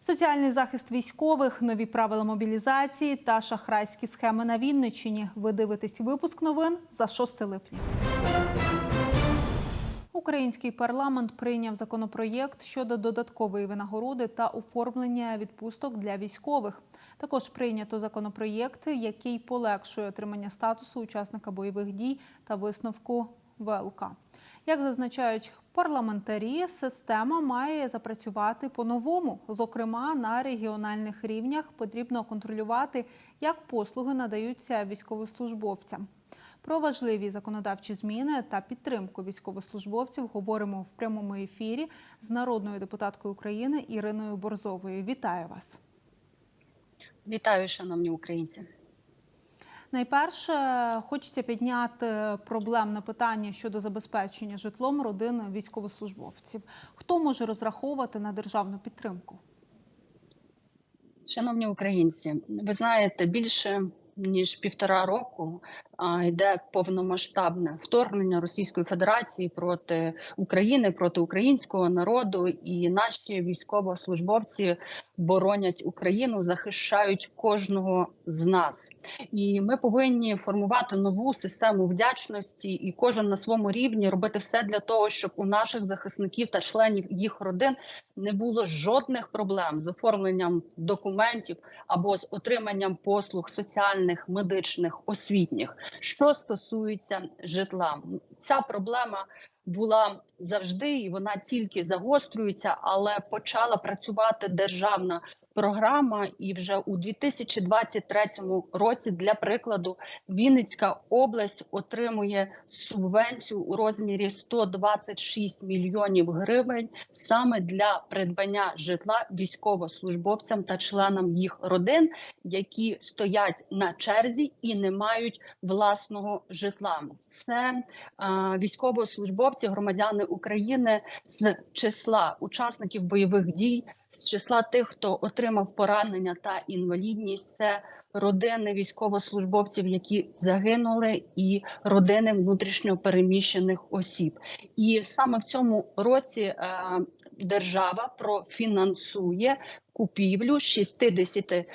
Соціальний захист військових, нові правила мобілізації та шахрайські схеми на Вінниччині. Ви дивитесь випуск новин за 6 липня. Український парламент прийняв законопроєкт щодо додаткової винагороди та оформлення відпусток для військових. Також прийнято законопроєкт, який полегшує отримання статусу учасника бойових дій та висновку ВЛК. Як зазначають парламентарі, система має запрацювати по-новому. Зокрема, на регіональних рівнях потрібно контролювати, як послуги надаються військовослужбовцям. Про важливі законодавчі зміни та підтримку військовослужбовців говоримо в прямому ефірі з народною депутаткою України Іриною Борзовою. Вітаю вас! Вітаю, шановні українці. Найперше хочеться підняти проблемне питання щодо забезпечення житлом родин військовослужбовців. Хто може розраховувати на державну підтримку? Шановні українці, ви знаєте, більше ніж півтора року йде повномасштабне вторгнення Російської Федерації проти України, проти українського народу, і наші військовослужбовці боронять Україну, захищають кожного з нас. І ми повинні формувати нову систему вдячності, і кожен на своєму рівні робити все для того, щоб у наших захисників та членів їх родин не було жодних проблем з оформленням документів або з отриманням послуг соціальних, медичних, освітніх. Що стосується житла, ця проблема була завжди, і вона тільки загострюється, але почала працювати державна програма. І вже у 2023 році, для прикладу, Вінницька область отримує субвенцію у розмірі 126 мільйонів гривень саме для придбання житла військовослужбовцям та членам їх родин, які стоять на черзі і не мають власного житла. Це е, військовослужбовці, громадяни України з числа учасників бойових дій, з числа тих, хто отримав поранення та інвалідність. Це родини військовослужбовців, які загинули, і родини внутрішньо переміщених осіб. І саме в цьому році е, держава профінансує купівлю 63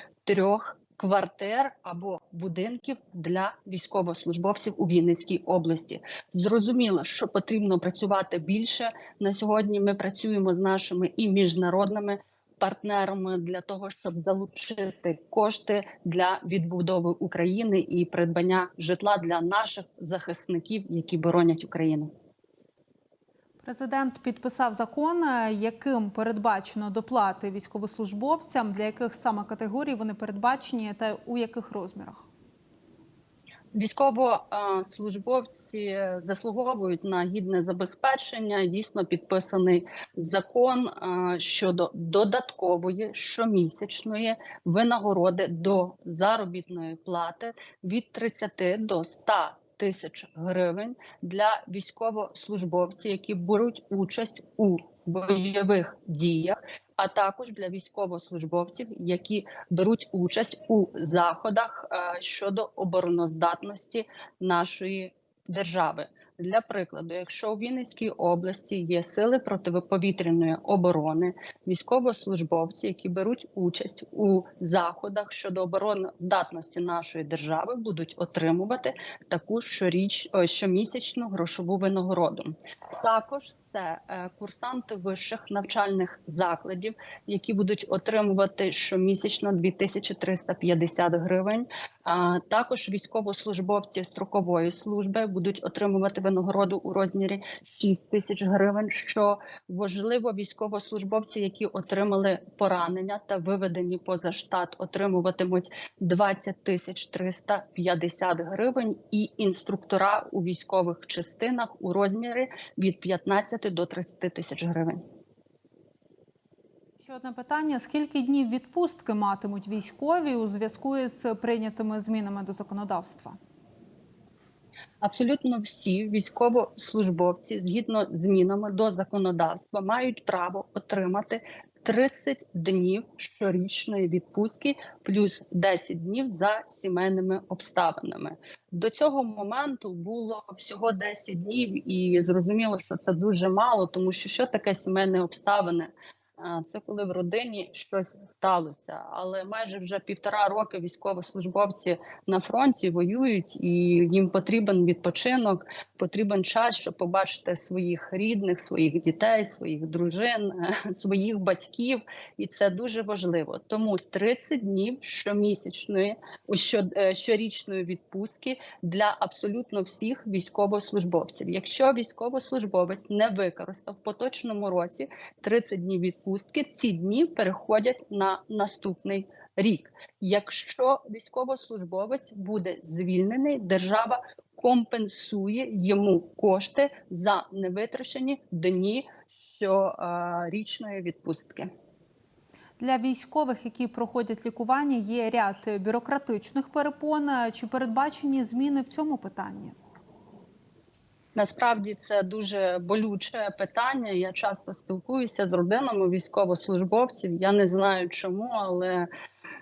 квартир або будинків для військовослужбовців у Вінницькій області. Зрозуміло, що потрібно працювати більше на сьогодні. Ми працюємо з нашими і міжнародними партнерами для того, щоб залучити кошти для відбудови України і придбання житла для наших захисників, які боронять Україну. Президент підписав закон, е, яким передбачено доплати військовослужбовцям, для яких саме категорій вони передбачені, та у яких розмірах. Військовослужбовці заслуговують на гідне забезпечення. Дійсно підписаний закон е, щодо додаткової щомісячної винагороди до заробітної плати від 30 до 100 тисяч гривень для військовослужбовців, які беруть участь у бойових діях, а також для військовослужбовців, які беруть участь у заходах е, щодо обороноздатності нашої держави. Для прикладу, якщо у Вінницькій області є сили протиповітряної оборони, військовослужбовці, які беруть участь у заходах щодо обороноздатності нашої держави, будуть отримувати таку щоріч щомісячну грошову винагороду. Також це е, курсанти вищих навчальних закладів, які будуть отримувати щомісячно 2350 гривень. Також військовослужбовці строкової служби будуть отримувати винагороду у розмірі 6 тисяч гривень. Що важливо, військовослужбовці, які отримали поранення та виведені поза штат, отримуватимуть 20 тисяч 350 гривень, і інструктора у військових частинах у розмірі від 15 до 30 тисяч гривень. Ще одне питання: скільки днів відпустки матимуть військові у зв'язку з прийнятими змінами до законодавства? Абсолютно всі військовослужбовці, згідно з змінами до законодавства, мають право отримати 30 днів щорічної відпустки, плюс 10 днів за сімейними обставинами. До цього моменту було всього 10 днів, і зрозуміло, що це дуже мало, тому що що таке сімейні обставини? Це коли в родині щось сталося, але майже вже півтора роки військовослужбовці на фронті воюють, і їм потрібен відпочинок, потрібен час, щоб побачити своїх рідних, своїх дітей, своїх дружин, своїх батьків, і це дуже важливо. Тому 30 днів щомісячної, що, е, щорічної відпустки для абсолютно всіх військовослужбовців. Якщо військовослужбовець не використав в поточному році 30 днів відпустки, ці дні переходять на наступний рік. Якщо військовослужбовець буде звільнений, держава компенсує йому кошти за невитрачені дні щорічної відпустки. Для військових, які проходять лікування, є ряд бюрократичних перепон. Чи передбачені зміни в цьому питанні? Насправді це дуже болюче питання. Я часто спілкуюся з родинами військовослужбовців. Я не знаю чому, але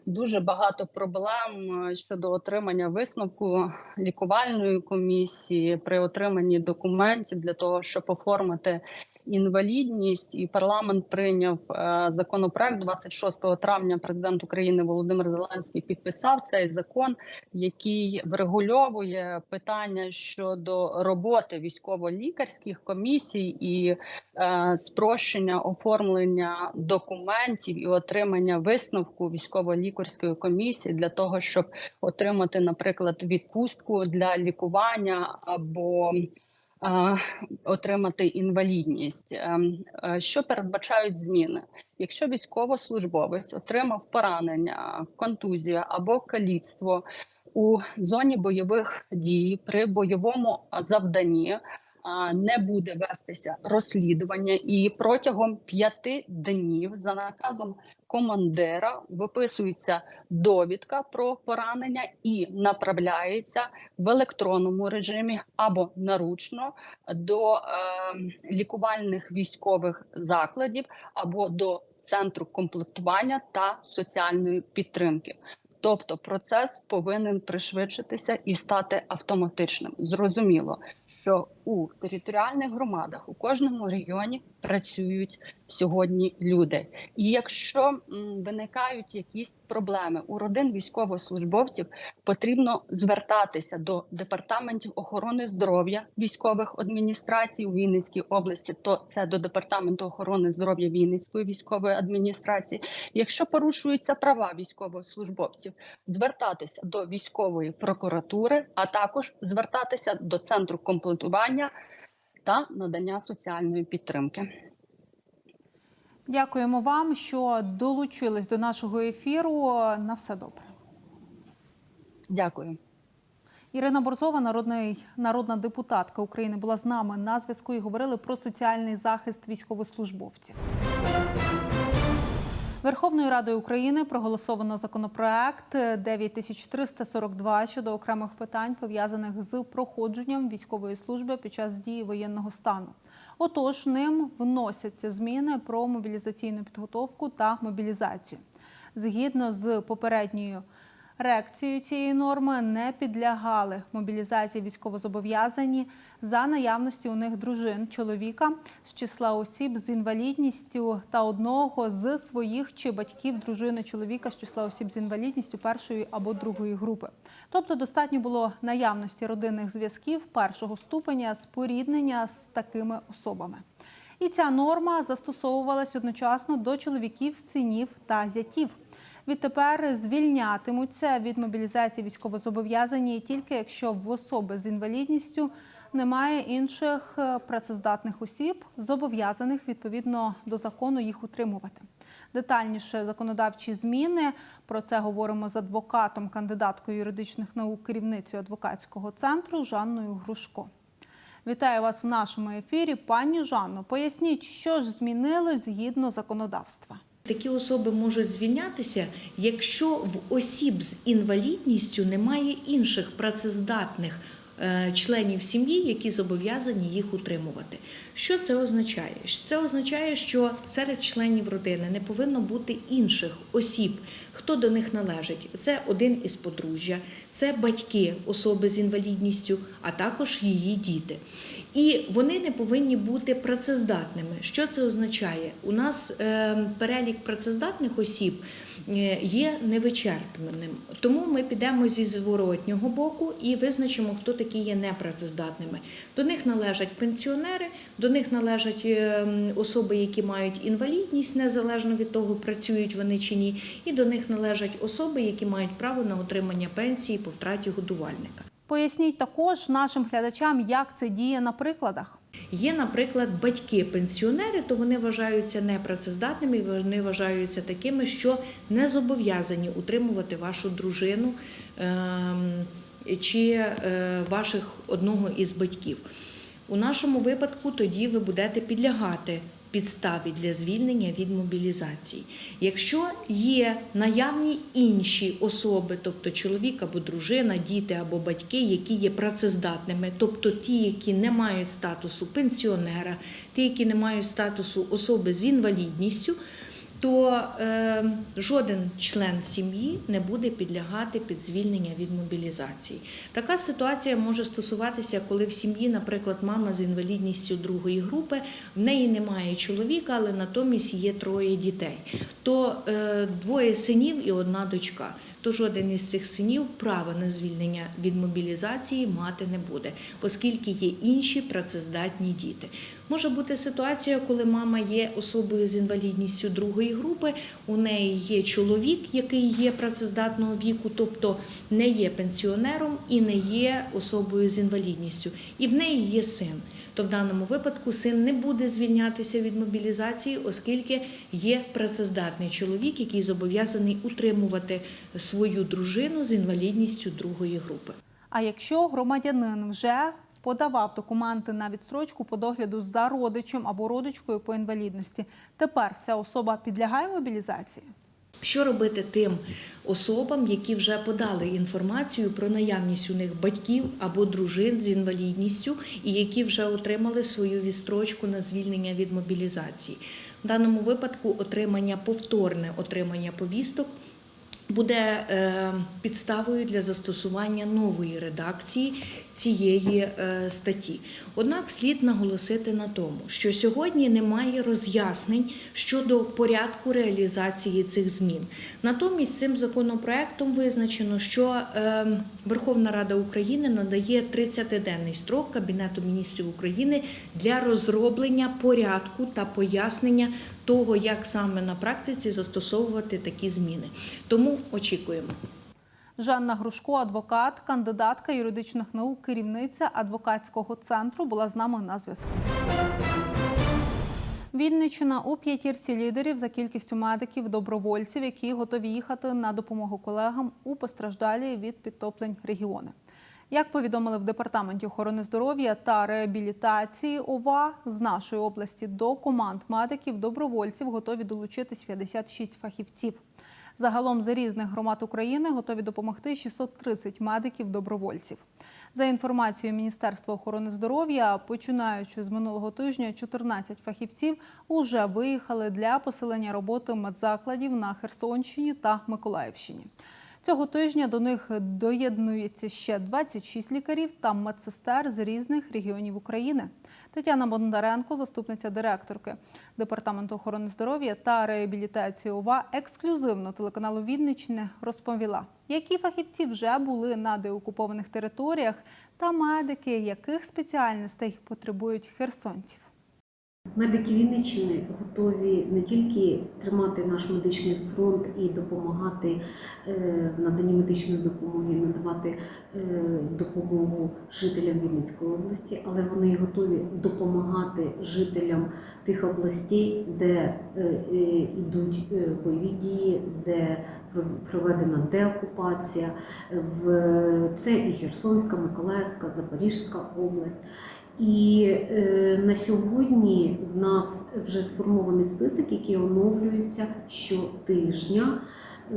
дуже багато проблем е, щодо отримання висновку лікувальної комісії при отриманні документів для того, щоб оформити інвалідність. І парламент прийняв е, законопроект 26 травня. Президент України Володимир Зеленський підписав цей закон, який врегульовує питання щодо роботи військово-лікарських комісій і е, спрощення оформлення документів і отримання висновку військово-лікарської комісії для того, щоб отримати, наприклад, відпустку для лікування або отримати інвалідність. Ем, е, Що передбачають зміни? Якщо військовослужбовець отримав поранення, контузію або каліцтво у зоні бойових дій при бойовому завданні, не буде вестися розслідування, і протягом п'яти днів за наказом командира виписується довідка про поранення і направляється в електронному режимі або наручно до е, лікувальних військових закладів або до центру комплектування та соціальної підтримки. Тобто процес повинен пришвидшитися і стати автоматичним. Зрозуміло, що у територіальних громадах у кожному регіоні працюють сьогодні люди. І якщо виникають якісь проблеми у родин військовослужбовців, потрібно звертатися до департаментів охорони здоров'я військових адміністрацій у Вінницькій області, то це до департаменту охорони здоров'я Вінницької військової адміністрації. Якщо порушуються права військовослужбовців, звертатися до військової прокуратури, а також звертатися до центру комплектування та надання соціальної підтримки. Дякуємо вам, що долучились до нашого ефіру. На все добре. Дякую. Ірина Борзова, народний народна депутатка України, була з нами на зв'язку і говорили про соціальний захист військовослужбовців. Верховною Радою України проголосовано законопроект 9342 щодо окремих питань пов'язаних з проходженням військової служби під час дії воєнного стану. Отож, ним вносяться зміни про мобілізаційну підготовку та мобілізацію. Згідно з попередньою Реакцією цієї норми не підлягали мобілізації військовозобов'язані за наявності у них дружин чоловіка з числа осіб з інвалідністю та одного з своїх чи батьків дружини чоловіка з числа осіб з інвалідністю першої або другої групи. Тобто достатньо було наявності родинних зв'язків першого ступеня споріднення з такими особами. І ця норма застосовувалась одночасно до чоловіків, синів та зятів. Відтепер звільнятимуться від мобілізації військовозобов'язані тільки якщо в особи з інвалідністю немає інших е, працездатних осіб, зобов'язаних відповідно до закону їх утримувати. Детальніше законодавчі зміни про це говоримо з адвокатом, кандидаткою юридичних наук, керівницею адвокатського центру Жанною Грушко. Вітаю вас в нашому ефірі. Пані Жанно, поясніть, що ж змінилось згідно законодавства. Такі особи можуть звільнятися, якщо в осіб з інвалідністю немає інших працездатних членів сім'ї, які зобов'язані їх утримувати. Що це означає? Це означає, що серед членів родини не повинно бути інших осіб, хто до них належить. Це один із подружжя, це батьки особи з інвалідністю, а також її діти. І вони не повинні бути працездатними. Що це означає? У нас е, перелік працездатних осіб е, є невичерпним. Тому ми підемо зі зворотнього боку і визначимо, хто такі є непрацездатними. До них належать пенсіонери, до них належать е, особи, які мають інвалідність, незалежно від того, працюють вони чи ні, і до них належать особи, які мають право на отримання пенсії по втраті годувальника. Поясніть також нашим глядачам, як це діє на прикладах. Є, наприклад, батьки-пенсіонери, то вони вважаються непрацездатними, вони вважаються такими, що не зобов'язані утримувати вашу дружину ем, чи е, ваших одного із батьків. У нашому випадку тоді ви будете підлягати підставі для звільнення від мобілізації. Якщо є наявні інші особи, тобто чоловік або дружина, діти або батьки, які є працездатними, тобто ті, які не мають статусу пенсіонера, ті, які не мають статусу особи з інвалідністю, то е, жоден член сім'ї не буде підлягати під звільнення від мобілізації. Така ситуація може стосуватися, коли в сім'ї, наприклад, мама з інвалідністю другої групи, в неї немає чоловіка, але натомість є троє дітей. То е, двоє синів і одна дочка. То жоден із цих синів права на звільнення від мобілізації мати не буде, оскільки є інші працездатні діти. Може бути ситуація, коли мама є особою з інвалідністю другої групи, у неї є чоловік, який є працездатного віку, тобто не є пенсіонером і не є особою з інвалідністю, і в неї є син. То в даному випадку син не буде звільнятися від мобілізації, оскільки є працездатний чоловік, який зобов'язаний утримувати свою дружину з інвалідністю другої групи. А якщо громадянин вже подавав документи на відстрочку по догляду за родичем або родичкою по інвалідності, тепер ця особа підлягає мобілізації? Що робити тим особам, які вже подали інформацію про наявність у них батьків або дружин з інвалідністю, і які вже отримали свою відстрочку на звільнення від мобілізації? В даному випадку отримання повторне отримання повісток. Буде е, підставою для застосування нової редакції цієї е, статті. Однак слід наголосити на тому, що сьогодні немає роз'яснень щодо порядку реалізації цих змін. Натомість цим законопроектом визначено, що е, Верховна Рада України надає 30-денний строк Кабінету міністрів України для розроблення порядку та пояснення того, як саме на практиці застосовувати такі зміни. Тому очікуємо. Жанна Грушко, адвокат, кандидатка юридичних наук, керівниця адвокатського центру, була з нами на зв'язку. Вінниччина у п'ятірці лідерів за кількістю медиків, добровольців, які готові їхати на допомогу колегам у постраждалі від підтоплень регіони. Як повідомили в департаменті охорони здоров'я та реабілітації ОВА з нашої області до команд медиків добровольців готові долучитись 56 фахівців. Загалом за різних громад України готові допомогти 630 медиків-добровольців. За інформацією Міністерства охорони здоров'я, починаючи з минулого тижня, 14 фахівців уже виїхали для посилення роботи медзакладів на Херсонщині та Миколаївщині. Цього тижня до них доєднується ще 26 лікарів та медсестер з різних регіонів України. Тетяна Бондаренко, заступниця директорки департаменту охорони здоров'я та реабілітації ОВА, ексклюзивно телеканалу Вінниччини розповіла, які фахівці вже були на деокупованих територіях та медики, яких спеціальностей потребують херсонців. Медики Вінниччини готові не тільки тримати наш медичний фронт і допомагати е, в наданні медичної допомоги, надавати е, допомогу жителям Вінницької області, але вони готові допомагати жителям тих областей, де йдуть бойові дії, де пров- проведена деокупація. Це і Херсонська, Миколаївська, Запорізька область. І е, на сьогодні в нас вже сформований список, який оновлюється щотижня. Е,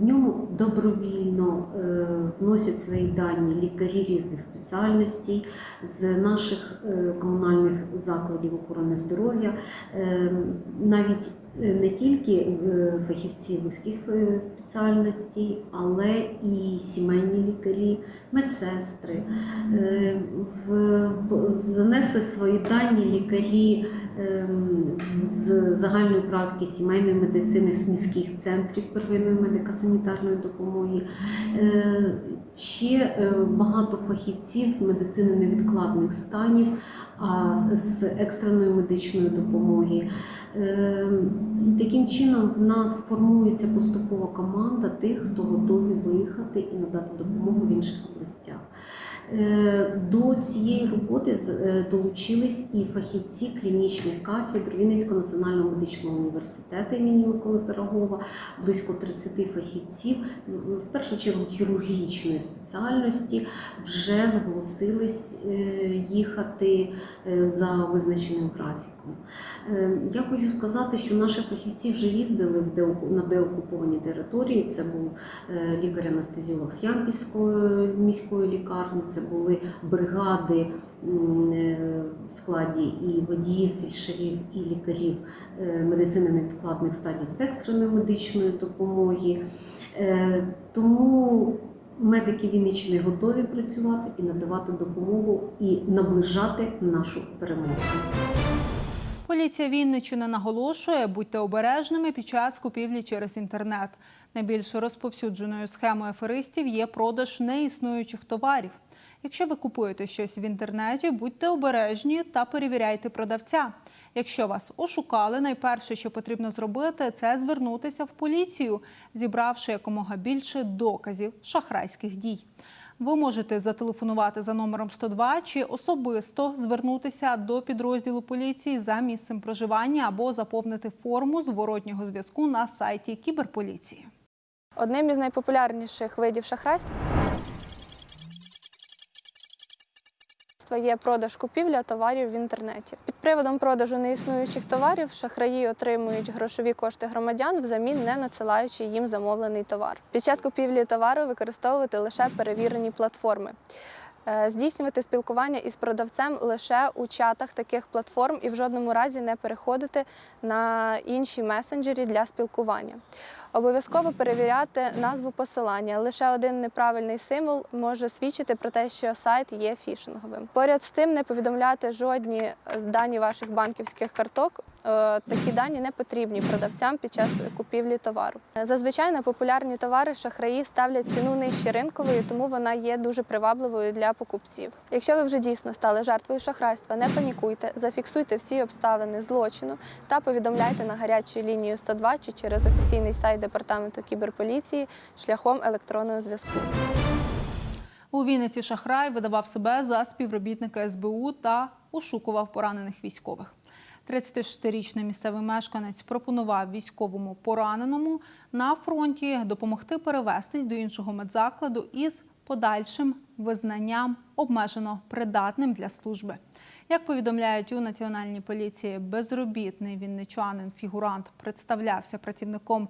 в ньому добровільно е, вносять свої дані лікарі різних спеціальностей з наших е, комунальних закладів охорони здоров'я, навіть не тільки фахівці вузьких спеціальностей, але і сімейні лікарі, медсестри. В- Занесли свої дані лікарі з загальної практики сімейної медицини з міських центрів первинної медико-санітарної допомоги. Е, Ще е, багато фахівців з медицини невідкладних станів, а з екстреної медичної допомоги. І таким чином в нас формується поступова команда тих, хто готові виїхати і надати допомогу в інших областях. Е, До цієї роботи е, долучились і фахівці клінічних кафедр Вінницького національного медичного університету імені Миколи Пирогова, близько 30 фахівців, в- в першу чергу хірургічної спеціальності, вже зголосились е, їхати за визначеним графіком. Я хочу сказати, що наші фахівці вже їздили в деоку- на деокуповані території. Це був е, лікар-анестезіолог з Ямпільської міської лікарні, це були бригади е, в складі і водіїв, фельдшерів, і лікарів е, медицини невідкладних стадій з екстреної медичної допомоги. Тому медики Вінниччини готові працювати і надавати допомогу і наближати нашу перемогу. Поліція Вінниччини наголошує, будьте обережними під час купівлі через інтернет. Найбільш розповсюдженою схемою аферистів є продаж неіснуючих товарів. Якщо ви купуєте щось в інтернеті, будьте обережні та перевіряйте продавця. Якщо вас ошукали, найперше, що потрібно зробити, це звернутися в поліцію, зібравши якомога більше доказів шахрайських дій. Ви можете зателефонувати за номером 102 чи особисто звернутися до підрозділу поліції за місцем проживання або заповнити форму зворотнього зв'язку на сайті кіберполіції. Одним із найпопулярніших видів шахрайства є продаж купівля товарів в інтернеті. Під приводом продажу неіснуючих товарів шахраї отримують грошові кошти громадян, взамін не надсилаючи їм замовлений товар. Під час купівлі товару використовувати лише перевірені платформи. Е, Здійснювати спілкування із продавцем лише у чатах таких платформ і в жодному разі не переходити на інші месенджері для спілкування. Обов'язково перевіряти назву посилання. Лише один неправильний символ може свідчити про те, що сайт є фішинговим. Поряд з тим не повідомляти жодні е, дані ваших банківських карток. Е, Такі дані не потрібні продавцям під час купівлі товару. Зазвичай на популярні товари шахраї ставлять ціну нижче ринкової, тому вона є дуже привабливою для покупців. Якщо ви вже дійсно стали жертвою шахрайства, не панікуйте, зафіксуйте всі обставини злочину та повідомляйте на гарячу лінію 102 чи через офіційний сайт департаменту кіберполіції шляхом електронного зв'язку. У Вінниці шахрай видавав себе за співробітника СБУ та ошукував поранених військових. 36-річний місцевий мешканець пропонував військовому пораненому на фронті допомогти перевестись до іншого медзакладу із подальшим визнанням обмежено придатним для служби. Як повідомляють у національній поліції, безробітний вінничанин фігурант представлявся працівником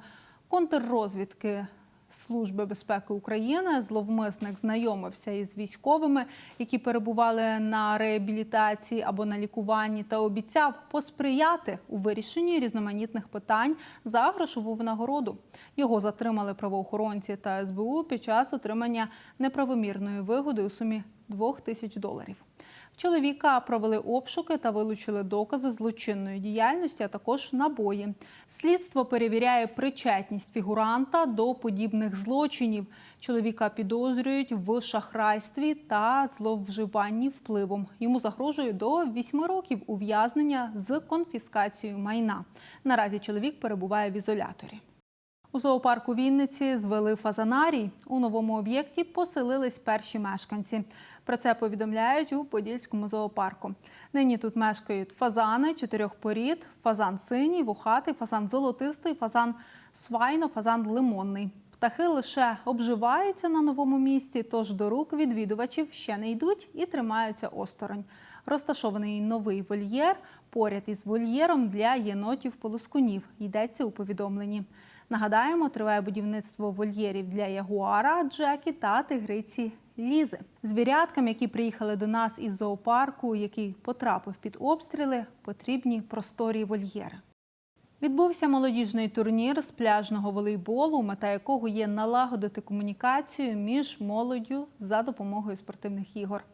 контррозвідки Служби безпеки України. Зловмисник знайомився із військовими, які перебували на реабілітації або на лікуванні, та обіцяв посприяти у вирішенні різноманітних питань за грошову винагороду. Його затримали правоохоронці та СБУ під час отримання неправомірної вигоди у сумі 2 тисяч доларів. Чоловіка провели обшуки та вилучили докази злочинної діяльності, а також набої. Слідство перевіряє причетність фігуранта до подібних злочинів. Чоловіка підозрюють в шахрайстві та зловживанні впливом. Йому загрожує до 8 років ув'язнення з конфіскацією майна. Наразі чоловік перебуває в ізоляторі. У зоопарку Вінниці звели фазанарій. У новому об'єкті поселились перші мешканці. Про це повідомляють у Подільському зоопарку. Нині тут мешкають фазани чотирьох порід: фазан синій, вухатий, фазан золотистий, фазан свайно, фазан лимонний. Птахи лише обживаються на новому місці, тож до рук відвідувачів ще не йдуть і тримаються осторонь. Розташований новий вольєр поряд із вольєром для єнотів полоскунів йдеться у повідомленні. Нагадаємо, триває будівництво вольєрів для ягуара, Джекі та тигриці Лізи. Звіряткам, які приїхали до нас із зоопарку, який потрапив під обстріли, потрібні просторі вольєри. Відбувся молодіжний турнір з пляжного волейболу, мета якого є налагодити комунікацію між молоддю за допомогою спортивних ігор.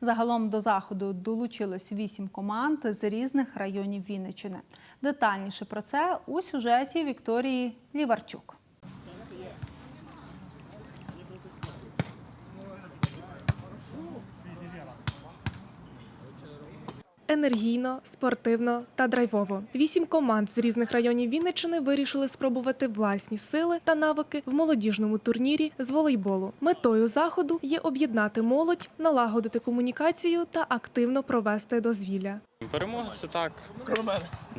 Загалом до заходу долучилось вісім команд з різних районів Вінниччини. Детальніше про це у сюжеті Вікторії Ліварчук. Енергійно, спортивно та драйвово. Вісім команд з різних районів Вінниччини вирішили спробувати власні сили та навики в молодіжному турнірі з волейболу. Метою заходу є об'єднати молодь, налагодити комунікацію та активно провести дозвілля. Перемога це так.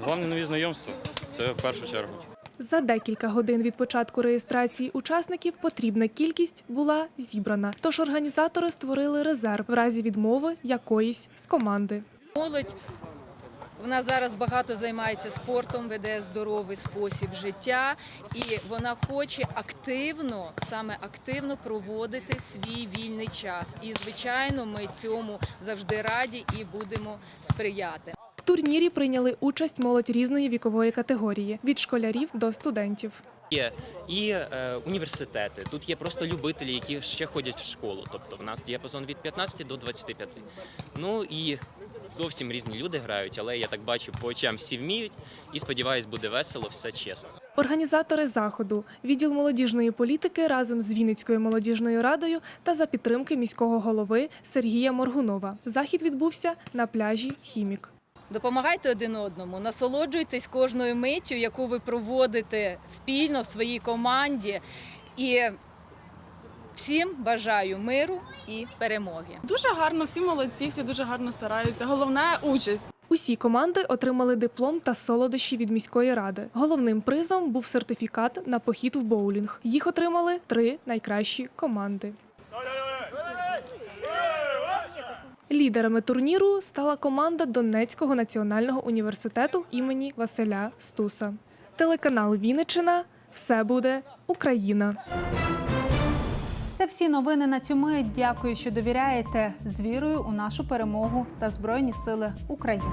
Головне нові знайомства. Це в першу чергу. За декілька годин від початку реєстрації учасників потрібна кількість була зібрана. Тож організатори створили резерв в разі відмови якоїсь з команди. Молодь вона зараз багато займається спортом, веде здоровий спосіб життя, і вона хоче активно, саме активно проводити свій вільний час. І звичайно, ми цьому завжди раді і будемо сприяти. В турнірі прийняли участь молодь різної вікової категорії від школярів до студентів. Є і е, університети. Тут є просто любителі, які ще ходять в школу. Тобто в нас діапазон від 15 до 25. Ну і зовсім різні люди грають, але я так бачу, по очам всі вміють. І сподіваюсь, буде весело, все чесно. Організатори заходу, відділ молодіжної політики разом з Вінницькою молодіжною радою та за підтримки міського голови Сергія Моргунова. Захід відбувся на пляжі Хімік. Допомагайте один одному, насолоджуйтесь кожною миттю, яку ви проводите спільно в своїй команді. І всім бажаю миру і перемоги. Дуже гарно, всі молодці, всі дуже гарно стараються. Головне участь. Усі команди отримали диплом та солодощі від міської ради. Головним призом був сертифікат на похід в боулінг. Їх отримали три найкращі команди. Лідерами турніру стала команда Донецького національного університету імені Василя Стуса. Телеканал Вінниччина. Все буде Україна. Це всі новини на цю мить. Дякую, що довіряєте з вірою у нашу перемогу та Збройні Сили України.